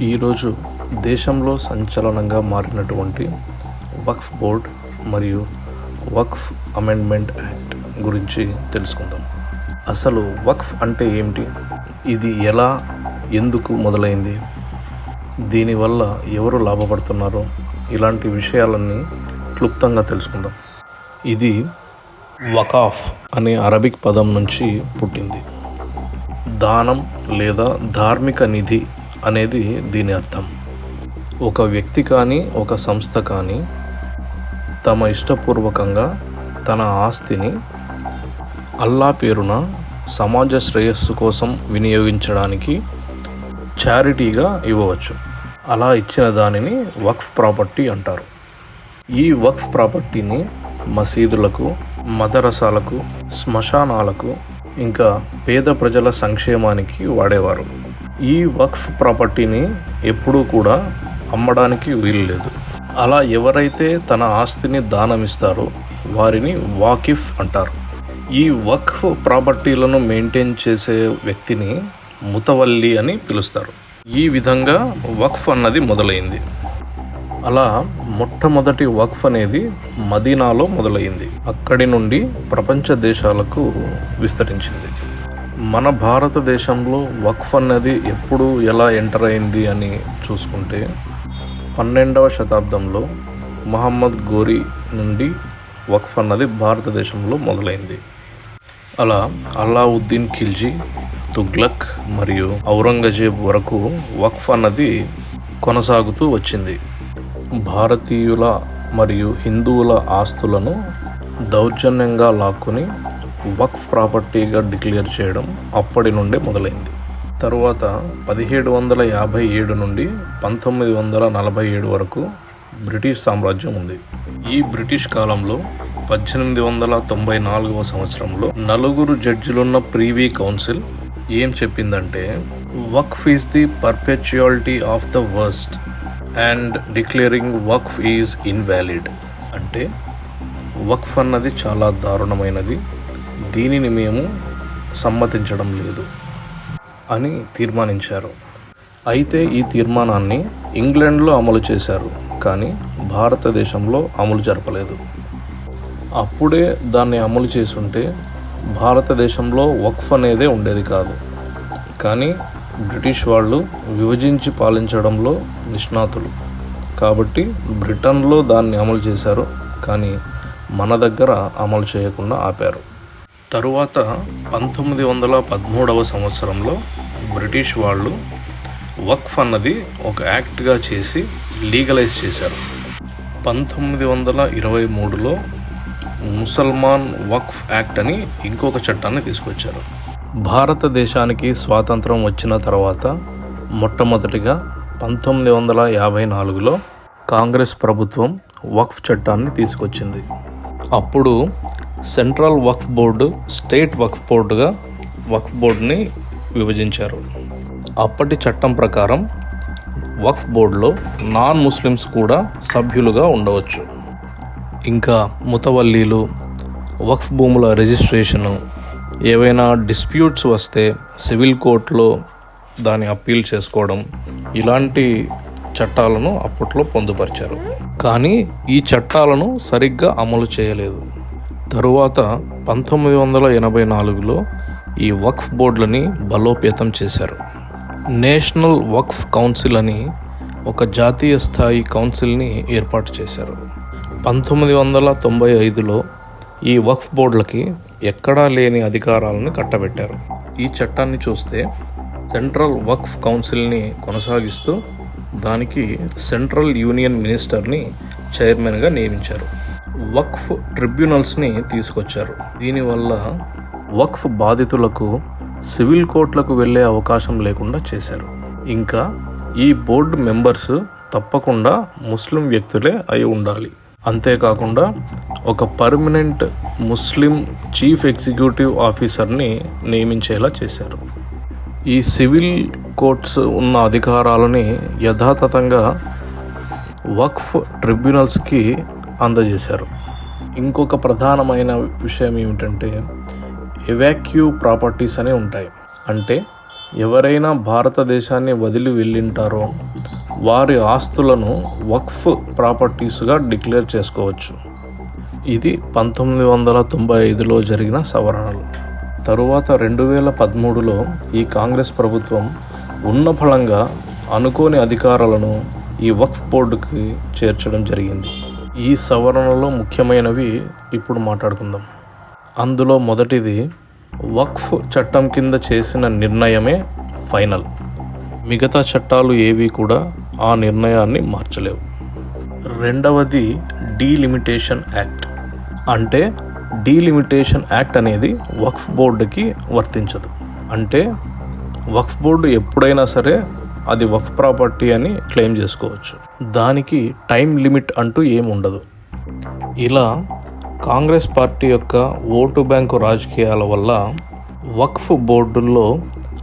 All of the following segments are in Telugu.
ఈరోజు దేశంలో సంచలనంగా మారినటువంటి వక్ఫ్ బోర్డ్ మరియు వక్ఫ్ అమెండ్మెంట్ యాక్ట్ గురించి తెలుసుకుందాం. అసలు వక్ఫ్ అంటే ఏమిటి? ఇది ఎలా ఎందుకు మొదలైంది? దీనివల్ల ఎవరు లాభపడుతున్నారు? ఇలాంటి విషయాలన్నీ క్లుప్తంగా తెలుసుకుందాం. ఇది వకాఫ్ అనే అరబిక్ పదం నుంచి పుట్టింది. దానం లేదా ధార్మిక నిధి అనేది దీని అర్థం. ఒక వ్యక్తి కానీ ఒక సంస్థ కానీ తమ ఇష్టపూర్వకంగా తన ఆస్తిని అల్లా పేరున సమాజ శ్రేయస్సు కోసం వినియోగించడానికి చారిటీగా ఇవ్వవచ్చు. అలా ఇచ్చిన దానిని వక్ఫ్ ప్రాపర్టీ అంటారు. ఈ వక్ఫ్ ప్రాపర్టీని మసీదులకు మదరసాలకు శ్మశానాలకు ఇంకా పేద ప్రజల సంక్షేమానికి వాడేవారు. ఈ వక్ఫ్ ప్రాపర్టీని ఎప్పుడూ కూడా అమ్మడానికి వీలు లేదు. అలా ఎవరైతే తన ఆస్తిని దానమిస్తారో వారిని వాకిఫ్ అంటారు. ఈ వక్ఫ్ ప్రాపర్టీలను మెయింటైన్ చేసే వ్యక్తిని ముతవల్లి అని పిలుస్తారు. ఈ విధంగా వక్ఫ్ అన్నది మొదలైంది. అలా మొట్టమొదటి వక్ఫ్ అనేది మదీనాలో మొదలైంది. అక్కడి నుండి ప్రపంచ దేశాలకు విస్తరించింది. మన భారతదేశంలో వక్ఫ్ అన్నది ఎప్పుడు ఎలా ఎంటర్ అయింది అని చూసుకుంటే పన్నెండవ శతాబ్దంలో మహమ్మద్ గోరీ నుండి వక్ఫ్ అన్నది భారతదేశంలో మొదలైంది. అలా అలావుద్దీన్ ఖిల్జీ తుగ్లక్ మరియు ఔరంగజేబ్ వరకు వక్ఫ్ అన్నది కొనసాగుతూ వచ్చింది. భారతీయుల మరియు హిందువుల ఆస్తులను దౌర్జన్యంగా లాక్కుని వక్ఫ్ ప్రాపర్టీగా డిక్లేర్ చేయడం అప్పటి నుండే మొదలైంది. తరువాత పదిహేడు వందల యాభై ఏడు నుండి పంతొమ్మిది వందల నలభై ఏడు వరకు బ్రిటిష్ సామ్రాజ్యం ఉంది. ఈ బ్రిటిష్ కాలంలో పద్దెనిమిది వందల తొంభై నాలుగవ సంవత్సరంలో నలుగురు జడ్జిలున్న ప్రీవీ కౌన్సిల్ ఏం చెప్పిందంటే waqf is the perpetuality of the worst and declaring waqf is invalid. అంటే వక్ఫ్ అన్నది చాలా దారుణమైనది. దీనిని మేము సమ్మతించడం లేదు అని తీర్మానించారు. అయితే ఈ తీర్మానాన్ని ఇంగ్లాండ్లో అమలు చేశారు కానీ భారతదేశంలో అమలు జరపలేదు. అప్పుడే దాన్ని అమలు చేసుంటే భారతదేశంలో వక్ఫ్ అనేదే ఉండేది కాదు. కానీ బ్రిటిష్ వాళ్ళు విభజించి పాలించడంలో నిష్ణాతులు. కాబట్టి బ్రిటన్లో దాన్ని అమలు చేశారు కానీ మన దగ్గర అమలు చేయకుండా ఆపారు. తరువాత పంతొమ్మిది వందల పదమూడవ సంవత్సరంలో బ్రిటిష్ వాళ్ళు వక్ఫ్ అన్నది ఒక యాక్ట్గా చేసి లీగలైజ్ చేశారు. పంతొమ్మిది వందల ఇరవై మూడులో ముసల్మాన్ వక్ఫ్ యాక్ట్ అని ఇంకొక చట్టాన్ని తీసుకొచ్చారు. భారతదేశానికి స్వాతంత్రం వచ్చిన తర్వాత మొట్టమొదటిగా పంతొమ్మిది వందల యాభై నాలుగులో కాంగ్రెస్ ప్రభుత్వం వక్ఫ్ చట్టాన్ని తీసుకొచ్చింది. అప్పుడు central waqf board state waqf బోర్డుగా waqf బోర్డుని విభజించారు. అప్పటి చట్టం ప్రకారం వక్ఫ్ బోర్డులో నాన్ ముస్లిమ్స్ కూడా సభ్యులుగా ఉండవచ్చు. ఇంకా ముతవల్లీలు వక్ఫ్ భూముల రిజిస్ట్రేషను ఏవైనా డిస్ప్యూట్స్ వస్తే సివిల్ కోర్టులో దాన్ని అప్పీల్ చేసుకోవడం ఇలాంటి చట్టాలను అప్పట్లో పొందుపరిచారు. కానీ ఈ చట్టాలను సరిగ్గా అమలు చేయలేదు. తరువాత పంతొమ్మిది వందల ఎనభై నాలుగులో ఈ వక్ఫ్ బోర్డులని బలోపేతం చేశారు. నేషనల్ వక్ఫ్ కౌన్సిల్ అని ఒక జాతీయ స్థాయి కౌన్సిల్ని ఏర్పాటు చేశారు. పంతొమ్మిది వందల తొంభై ఐదులో ఈ వక్ఫ్ బోర్డులకి ఎక్కడా లేని అధికారాలను కట్టబెట్టారు. ఈ చట్టాన్ని చూస్తే సెంట్రల్ వక్ఫ్ కౌన్సిల్ని కొనసాగిస్తూ దానికి సెంట్రల్ యూనియన్ మినిస్టర్ని చైర్మన్గా నియమించారు. వక్ఫ్ ట్రిబ్యునల్స్ని తీసుకొచ్చారు. దీనివల్ల వక్ఫ్ బాధితులకు సివిల్ కోర్టులకు వెళ్ళే అవకాశం లేకుండా చేశారు. ఇంకా ఈ బోర్డు మెంబర్స్ తప్పకుండా ముస్లిం వ్యక్తులే అయి ఉండాలి. అంతేకాకుండా ఒక పర్మనెంట్ ముస్లిం చీఫ్ ఎగ్జిక్యూటివ్ ఆఫీసర్ని నియమించేలా చేశారు. ఈ సివిల్ కోర్ట్స్ ఉన్న అధికారాలని యథాతథంగా వక్ఫ్ ట్రిబ్యునల్స్కి అందజేశారు. ఇంకొక ప్రధానమైన విషయం ఏమిటంటే ఎవాక్యూ ప్రాపర్టీస్ అనే ఉంటాయి. అంటే ఎవరైనా భారతదేశాన్ని వదిలి వెళ్ళింటారో వారి ఆస్తులను వక్ఫ్ ప్రాపర్టీస్గా డిక్లేర్ చేసుకోవచ్చు. ఇది పంతొమ్మిది వందల తొంభై ఐదులో జరిగిన సవరణలు. తరువాత రెండు వేల పదమూడులో ఈ కాంగ్రెస్ ప్రభుత్వం ఉన్న ఫలంగా అనుకోని అధికారాలను ఈ వక్ఫ్ బోర్డుకి చేర్చడం జరిగింది. ఈ సవరణలో ముఖ్యమైనవి ఇప్పుడు మాట్లాడుకుందాం. అందులో మొదటిది వక్ఫ్ చట్టం కింద చేసిన నిర్ణయమే ఫైనల్. మిగతా చట్టాలు ఏవి కూడా ఆ నిర్ణయాన్ని మార్చలేవు. రెండవది డీలిమిటేషన్ యాక్ట్. అంటే డీలిమిటేషన్ యాక్ట్ అనేది వక్ఫ్ బోర్డుకి వర్తించదు. అంటే వక్ఫ్ బోర్డు ఎప్పుడైనా సరే అది వక్ఫ్ ప్రాపర్టీ అని క్లెయిమ్ చేసుకోవచ్చు. దానికి టైం లిమిట్ అంటూ ఏం ఉండదు. ఇలా కాంగ్రెస్ పార్టీ యొక్క ఓటు బ్యాంకు రాజకీయాల వల్ల వక్ఫ్ బోర్డుల్లో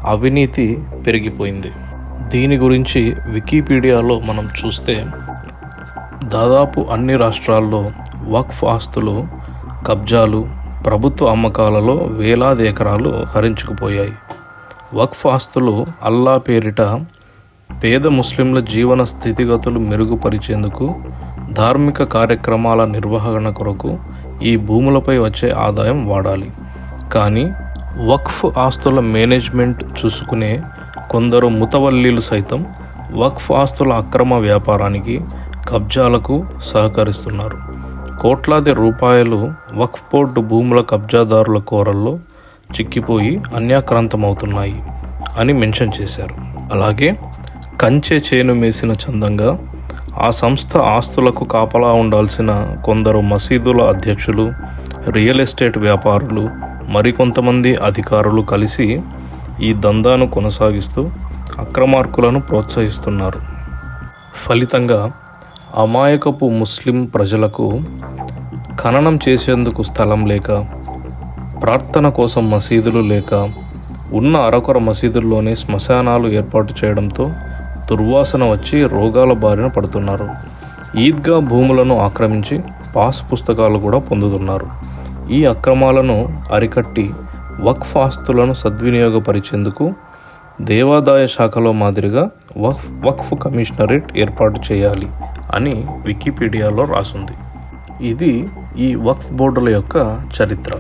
అవినీతి పెరిగిపోయింది. దీని గురించి వికీపీడియాలో మనం చూస్తే దాదాపు అన్ని రాష్ట్రాల్లో వక్ఫ్ ఆస్తులు కబ్జాలు ప్రభుత్వ అమ్మకాలలో వేలాది ఎకరాలు హరించుకుపోయాయి. వక్ఫ్ ఆస్తులు అల్లా పేరిట పేద ముస్లింల జీవన స్థితిగతులు మెరుగుపరిచేందుకు ధార్మిక కార్యక్రమాల నిర్వహణ కొరకు ఈ భూములపై వచ్చే ఆదాయం వాడాలి. కానీ వక్ఫ్ ఆస్తుల మేనేజ్మెంట్ చూసుకునే కొందరు ముతవల్లీలు సైతం వక్ఫ్ ఆస్తుల అక్రమ వ్యాపారానికి కబ్జాలకు సహకరిస్తున్నారు. కోట్లాది రూపాయలు వక్ఫ్ బోర్డు భూముల కబ్జాదారుల కోరల్లో చిక్కిపోయి అన్యాక్రాంతమవుతున్నాయి అని మెన్షన్ చేశారు. అలాగే కంచె చేను మేసిన చందంగా ఆ సంస్థ ఆస్తులకు కాపలా ఉండాల్సిన కొందరు మసీదుల అధ్యక్షులు రియల్ ఎస్టేట్ వ్యాపారులు మరికొంతమంది అధికారులు కలిసి ఈ దందాను కొనసాగిస్తూ అక్రమార్కులను ప్రోత్సహిస్తున్నారు. ఫలితంగా అమాయకపు ముస్లిం ప్రజలకు ఖననం చేసేందుకు స్థలం లేక ప్రార్థన కోసం మసీదులు లేక ఉన్న అరకొర మసీదుల్లోనే శ్మశానాలు ఏర్పాటు చేయడంతో దుర్వాసన వచ్చి రోగాల బారిన పడుతున్నారు. ఈద్గా భూములను ఆక్రమించి పాస్ పుస్తకాలు కూడా పొందుతున్నారు. ఈ అక్రమాలను అరికట్టి వక్ఫ్ ఆస్తులను సద్వినియోగపరిచేందుకు దేవాదాయ శాఖలో మాదిరిగా వక్ఫ్ వక్ఫ్ కమిషనరేట్ ఏర్పాటు చేయాలి అని వికీపీడియాలో రాసుంది. ఇది ఈ వక్ఫ్ బోర్డుల యొక్క చరిత్ర.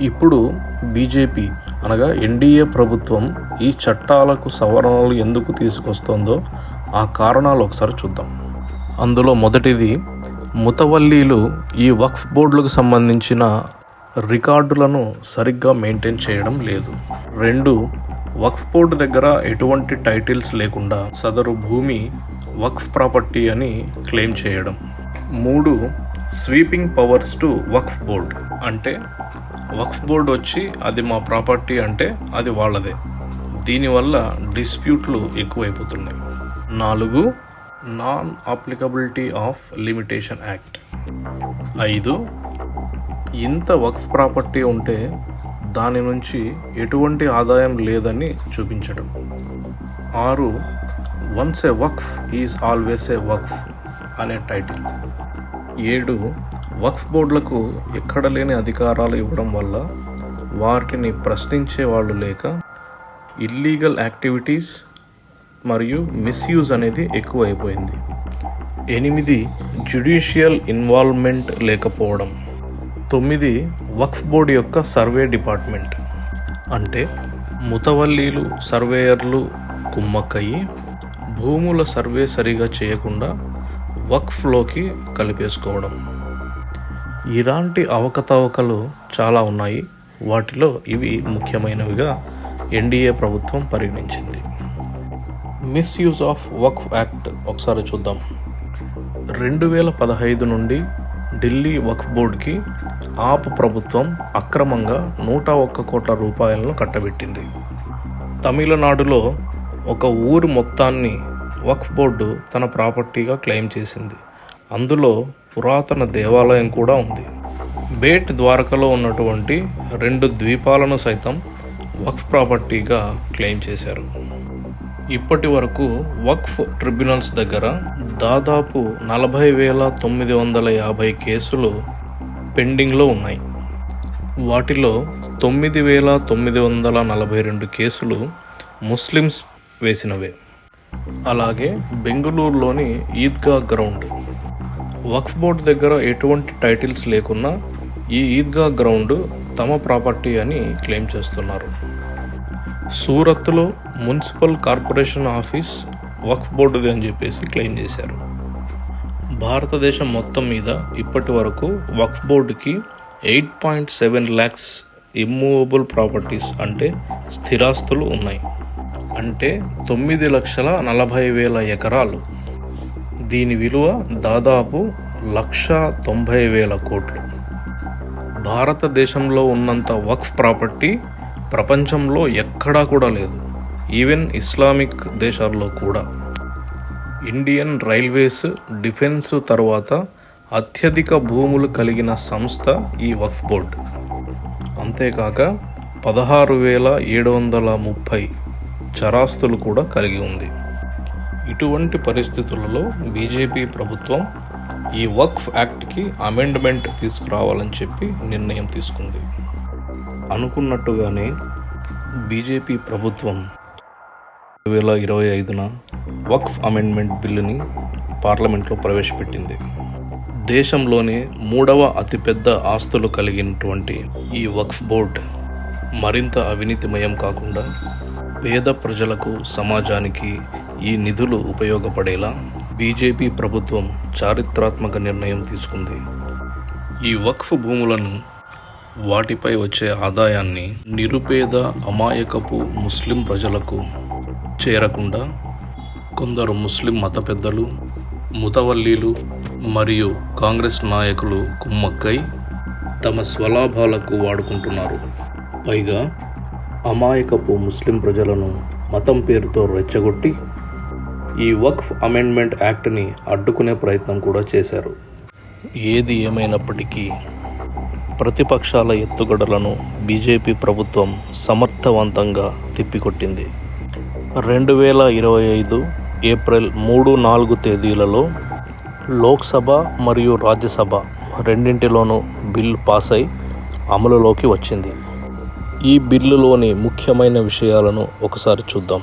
ఇప్పుడు బీజేపీ అనగా ఎన్డీఏ ప్రభుత్వం ఈ చట్టాలకు సవరణలు ఎందుకు తీసుకొస్తుందో ఆ కారణాలు ఒకసారి చూద్దాం. అందులో మొదటిది ముతవల్లీలు ఈ వక్ఫ్ బోర్డులకు సంబంధించిన రికార్డులను సరిగ్గా మెయింటైన్ చేయడం లేదు. రెండు వక్ఫ్ బోర్డు దగ్గర ఎటువంటి టైటిల్స్ లేకుండా సదరు భూమి వక్ఫ్ ప్రాపర్టీ అని క్లెయిమ్ చేయడం. మూడు sweeping powers to waqf board. అంటే వక్ఫ్ బోర్డ్ వచ్చి అది మా ప్రాపర్టీ అంటే అది వాళ్ళదే. దీనివల్ల డిస్ప్యూట్లు ఎక్కువైపోతున్నాయి. నాలుగు non applicability of limitation act. ఐదు ఇంత వక్ఫ్ ప్రాపర్టీ ఉంటే దాని నుంచి ఎటువంటి ఆదాయం లేదని చూపించడం. ఆరు once a waqf is always a waqf అనే టైటిల్. ఏడు వక్ఫ్ బోర్డులకు ఎక్కడ లేని అధికారాలు ఇవ్వడం వల్ల వాటిని ప్రశ్నించే వాళ్ళు లేక ఇల్లీగల్ యాక్టివిటీస్ మరియు మిస్యూజ్ అనేది ఎక్కువైపోయింది. ఎనిమిది జ్యుడిషియల్ ఇన్వాల్వ్మెంట్ లేకపోవడం. తొమ్మిది వక్ఫ్ బోర్డు యొక్క సర్వే డిపార్ట్మెంట్. అంటే ముతవల్లీలు సర్వేయర్లు కుమ్మక్కయ్యి భూముల సర్వే సరిగా చేయకుండా వక్ఫ్లోకి కలిపేసుకోవడం. ఇలాంటి అవకతవకలు చాలా ఉన్నాయి. వాటిలో ఇవి ముఖ్యమైనవిగా ఎన్డీఏ ప్రభుత్వం పరిగణించింది. మిస్యూజ్ ఆఫ్ వక్ఫ్ యాక్ట్ ఒకసారి చూద్దాం. రెండు వేల పదహైదు నుండి ఢిల్లీ వక్ఫ్ బోర్డుకి ఆప్ ప్రభుత్వం అక్రమంగా నూట ఒక్క కోట్ల రూపాయలను కట్టబెట్టింది. తమిళనాడులో ఒక ఊరు మొత్తాన్ని వక్ఫ్ బోర్డు తన ప్రాపర్టీగా క్లెయిమ్ చేసింది. అందులో పురాతన దేవాలయం కూడా ఉంది. బేట్ ద్వారకలో ఉన్నటువంటి రెండు ద్వీపాలను సైతం వక్ఫ్ ప్రాపర్టీగా క్లెయిమ్ చేశారు. ఇప్పటి వరకు వక్ఫ్ ట్రిబ్యునల్స్ దగ్గర దాదాపు నలభై వేల తొమ్మిది వందల యాభై కేసులు పెండింగ్లో ఉన్నాయి. వాటిలో తొమ్మిది వేల తొమ్మిది వందల నలభై రెండు కేసులు ముస్లిమ్స్ వేసినవే. అలాగే బెంగళూరులోని ఈద్గా గ్రౌండ్. వక్ఫ్ బోర్డ్ దగ్గర ఎటువంటి టైటిల్స్ లేకున్నా ఈ ఈద్గా గ్రౌండ్ తమ ప్రాపర్టీ అని క్లెయిమ్ చేస్తున్నారు. సూరత్లో మున్సిపల్ కార్పొరేషన్ ఆఫీస్ వక్ఫ్ బోర్డుది అని చెప్పేసి క్లెయిమ్ చేశారు. భారతదేశం మొత్తం మీద ఇప్పటి వరకు వక్ఫ్ బోర్డుకి eight point seven lakhs immovable properties అంటే స్థిరాస్తులు ఉన్నాయి. అంటే తొమ్మిది లక్షల నలభై వేల ఎకరాలు. దీని విలువ దాదాపు లక్ష తొంభై వేల కోట్లు. భారతదేశంలో ఉన్నంత వక్ఫ్ ప్రాపర్టీ ప్రపంచంలో ఎక్కడా కూడా లేదు. ఈవెన్ ఇస్లామిక్ దేశాల్లో కూడా. ఇండియన్ రైల్వేస్ డిఫెన్స్ తర్వాత అత్యధిక భూములు కలిగిన సంస్థ ఈ వక్ఫ్ బోర్డ్. అంతేకాక పదహారు వేల ఏడు వందల ముప్పై చరాస్తులు కూడా కలిగి ఉంది. ఇటువంటి పరిస్థితులలో బీజేపీ ప్రభుత్వం ఈ వక్ఫ్ యాక్ట్కి అమెండ్మెంట్ తీసుకురావాలని చెప్పి నిర్ణయం తీసుకుంది. అనుకున్నట్టుగానే బీజేపీ ప్రభుత్వం రెండు వేల ఇరవై ఐదున వక్ఫ్ అమెండ్మెంట్ బిల్లుని పార్లమెంట్లో ప్రవేశపెట్టింది. దేశంలోనే మూడవ అతిపెద్ద ఆస్తులు కలిగినటువంటి ఈ వక్ఫ్ బోర్డ్ మరింత అవినీతిమయం కాకుండా పేద ప్రజలకు సమాజానికి ఈ నిధులు ఉపయోగపడేలా బీజేపీ ప్రభుత్వం చారిత్రాత్మక నిర్ణయం తీసుకుంది. ఈ వక్ఫ్ భూములను వాటిపై వచ్చే ఆదాయాన్ని నిరుపేద అమాయకపు ముస్లిం ప్రజలకు చేరకుండా కొందరు ముస్లిం మత పెద్దలు ముతవల్లీలు మరియు కాంగ్రెస్ నాయకులు కుమ్మక్కై తమ స్వలాభాలకు వాడుకుంటున్నారు. పైగా అమాయకపు ముస్లిం ప్రజలను మతం పేరుతో రెచ్చగొట్టి ఈ వక్ఫ్ అమెండ్మెంట్ యాక్ట్ని అడ్డుకునే ప్రయత్నం కూడా చేశారు. ఏది ఏమైనప్పటికీ ప్రతిపక్షాల ఎత్తుగడలను బీజేపీ ప్రభుత్వం సమర్థవంతంగా తిప్పికొట్టింది. రెండు వేల ఇరవై ఐదు ఏప్రిల్ మూడు నాలుగు తేదీలలో లోక్సభ మరియు రాజ్యసభ రెండింటిలోనూ బిల్లు పాస్ అయి అమలులోకి వచ్చింది. ఈ బిల్లులోని ముఖ్యమైన విషయాలను ఒకసారి చూద్దాం.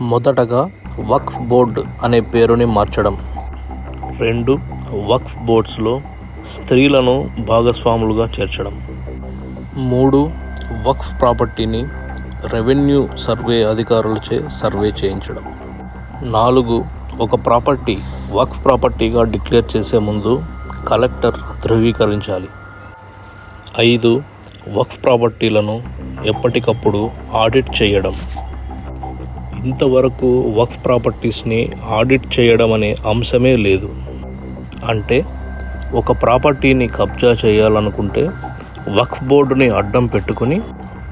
మొదటగా వక్ఫ్ బోర్డ్ అనే పేరుని మార్చడం. రెండు వక్ఫ్ బోర్డ్స్లో స్త్రీలను భాగస్వాములుగా చేర్చడం. మూడు వక్ఫ్ ప్రాపర్టీని రెవెన్యూ సర్వే అధికారులచే సర్వే చేయించడం. నాలుగు ఒక ప్రాపర్టీ వక్ఫ్ ప్రాపర్టీగా డిక్లేర్ చేసే ముందు కలెక్టర్ ధృవీకరించాలి. ఐదు వక్ఫ్ ప్రాపర్టీలను ఎప్పటికప్పుడు ఆడిట్ చేయడం. ఇంతవరకు వక్ఫ్ ప్రాపర్టీస్ని ఆడిట్ చేయడం అనే అంశమే లేదు. అంటే ఒక ప్రాపర్టీని కబ్జా చేయాలనుకుంటే వక్ఫ్ బోర్డుని అడ్డం పెట్టుకుని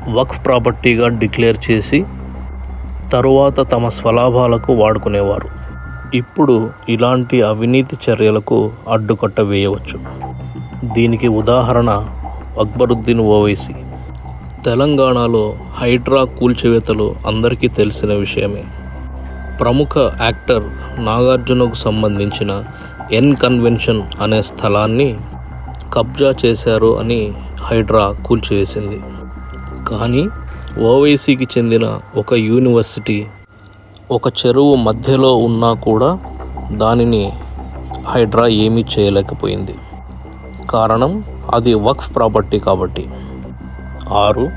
వక్ఫ్ ప్రాపర్టీగా డిక్లేర్ చేసి తరువాత తమ స్వలాభాలకు వాడుకునేవారు. ఇప్పుడు ఇలాంటి అవినీతి చర్యలకు అడ్డుకట్ట వేయవచ్చు. దీనికి ఉదాహరణ అక్బరుద్దీన్ ఓవైసీ. తెలంగాణలో హైడ్రా కూల్చివేతలు అందరికీ తెలిసిన విషయమే. ప్రముఖ యాక్టర్ నాగార్జునకు సంబంధించిన ఎన్ కన్వెన్షన్ అనే స్థలాన్ని కబ్జా చేశారు అని హైడ్రా కూల్చివేసింది. కానీ ఓవైసీకి చెందిన ఒక యూనివర్సిటీ ఒక చెరువు మధ్యలో ఉన్నా కూడా దానిని హైడ్రా ఏమీ చేయలేకపోయింది. కారణం అది వక్ఫ్ ప్రాపర్టీ కాబట్టి. ఆరు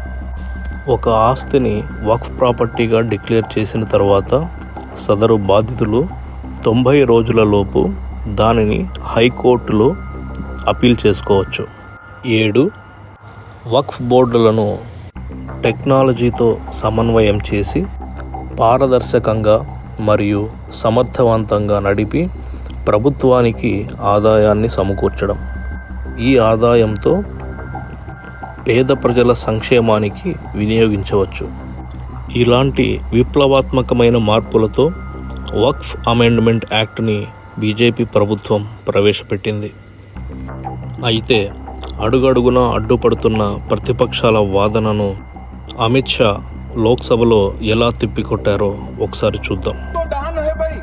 ఒక ఆస్తిని వక్ఫ్ ప్రాపర్టీగా డిక్లేర్ చేసిన తర్వాత సదరు బాధితులు తొంభై రోజులలోపు దానిని హైకోర్టులో అపీల్ చేసుకోవచ్చు. ఏడు వక్ఫ్ బోర్డులను టెక్నాలజీతో సమన్వయం చేసి పారదర్శకంగా మరియు సమర్థవంతంగా నడిపి ప్రభుత్వానికి ఆదాయాన్ని సమకూర్చడం. ఈ ఆదాయంతో పేద ప్రజల సంక్షేమానికి వినియోగించవచ్చు. ఇలాంటి విప్లవాత్మకమైన మార్పులతో వక్ఫ్ అమెండ్మెంట్ యాక్ట్ని బీజేపీ ప్రభుత్వం ప్రవేశపెట్టింది అయితే అడుగడుగునా అడ్డుపడుతున్న ప్రతిపక్షాల వాదనను అమిత్ షా లోక్సభలో ఎలా తిప్పికొట్టారో ఒకసారి చూద్దాం तो दान है भाई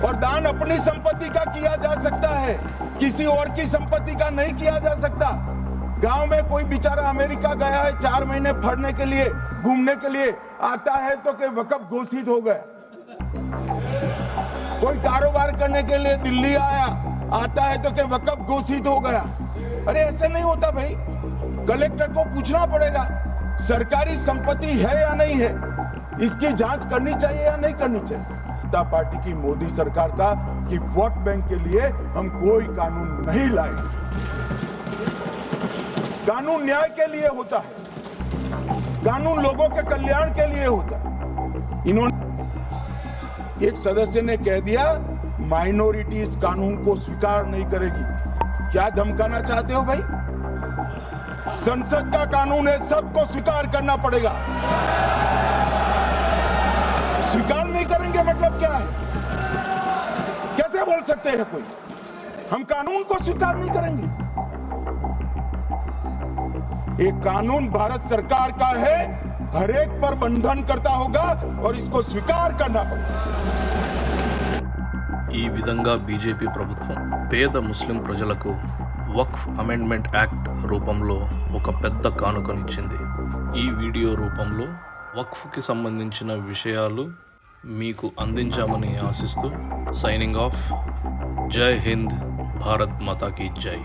और दान अपनी संपत्ति का किया जा सकता है किसी और की संपत्ति का नहीं किया जा सकता गांव में कोई बेचारा अमेरिका गया है चार महीने फरने के लिए घूमने के लिए आता है तो कि वकफ घोषित हो गया कोई कारोबार करने के लिए दिल्ली आया, आता है तो कि वकफ घोषित हो गया? अरे ऐसे नहीं होता भाई। कलेक्टर को पूछना पड़ेगा, सरकारी संपत्ति है या नहीं है? इसकी जाँच करनी चाहिए या नहीं करनी चाहिए? जनता पार्टी की मोदी सरकार का कि वोट बैंक के लिए हम कोई कानून नहीं लाए। कानून न्याय के लिए होता है। कानून लोगों के कल्याण के लिए होता है। इन्होंने एक सदस्य ने कह दिया माइनॉरिटी इस कानून को स्वीकार नहीं करेगी। क्या धमकाना चाहते हो भाई? संसद का कानून है, सबको स्वीकार करना पड़ेगा। स्वीकार नहीं करेंगे मतलब क्या है? कैसे बोल सकते हैं कोई? हम कानून को स्वीकार नहीं करेंगे। एक कानून भारत सरकार का है हर एक पर बंधन करता होगा और इसको स्वीकार करना पड़ेगा ఈ విధంగా బీజేపీ ప్రభుత్వం పేద ముస్లిం ప్రజలకు వక్ఫ్ అమెండ్మెంట్ యాక్ట్ రూపంలో ఒక పెద్ద కానుకనిచ్చింది ఈ వీడియో రూపంలో వక్ఫ్కి సంబంధించిన విషయాలు మీకు అందించామని ఆశిస్తూ సైనింగ్ ఆఫ్ జై హింద్ భారత్ మాతాకి జై